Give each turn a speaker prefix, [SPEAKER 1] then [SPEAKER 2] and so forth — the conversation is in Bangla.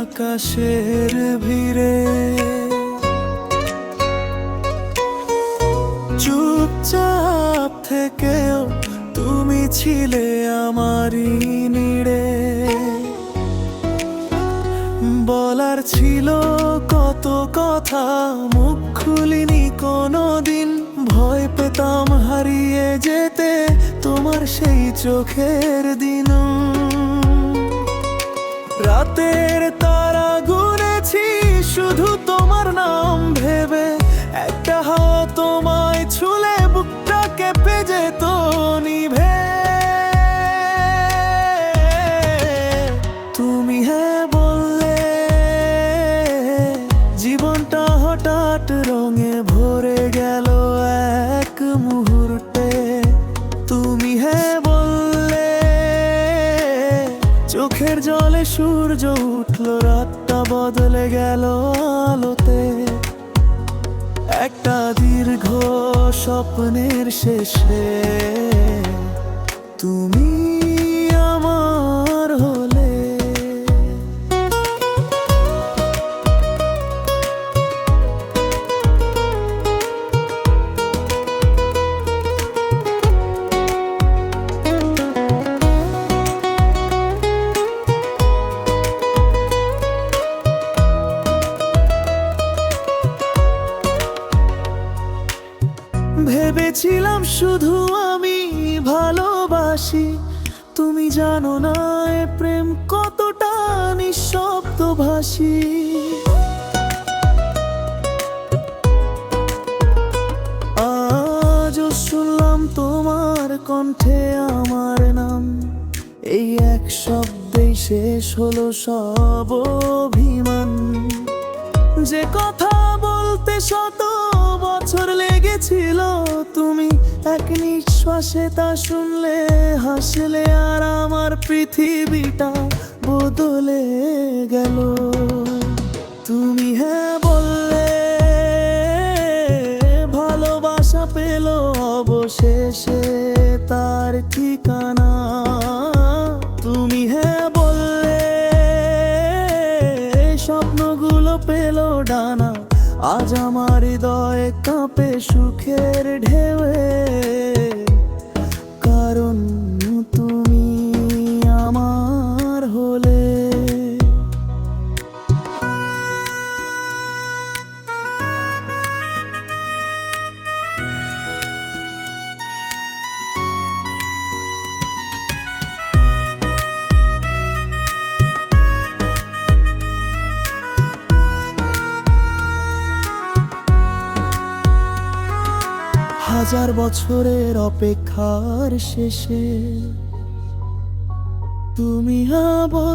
[SPEAKER 1] আকাশের ভিড়ে। চুপচাপ থেকেও তুমি ছিলে আমারই নিড়ে। বলার ছিল কত কথা, মুখ খুলিনি কোনোদিন। ভয় পেতাম হারিয়ে যেতে তোমার সেই চোখের দিন। রাতের তারা গুনেছি শুধু তোমার নাম। সূর্য উঠল রাতটা বদলে গেল আলোতে। একটা দীর্ঘ স্বপ্নের শেষে। তুমি ভেবেছিলাম শুধু আমি ভালোবাসি। তুমি জানো না এ প্রেম কতটা নিঃশব্দ ভাসি আজও শুনলাম তোমার কণ্ঠে আমার নাম। এই এক শব্দেই শেষ হলো সব অভিমান। যে কথা বলতে শত বছর এক নিঃশ্বাসে তা শুনলে, হাসলে আর আমার পৃথিবীটা বদলে গেল। তুমি হ্যাঁ বললে, ভালোবাসা পেল অবশেষে তার ঠিকানা। তুমি হ্যাঁ বললে, স্বপ্নগুলো পেল ডানা। আজ আমার হৃদয় কাঁপে সুখের ঢেউয়ে। don't হাজার বছরের অপেক্ষার শেষে তুমি বল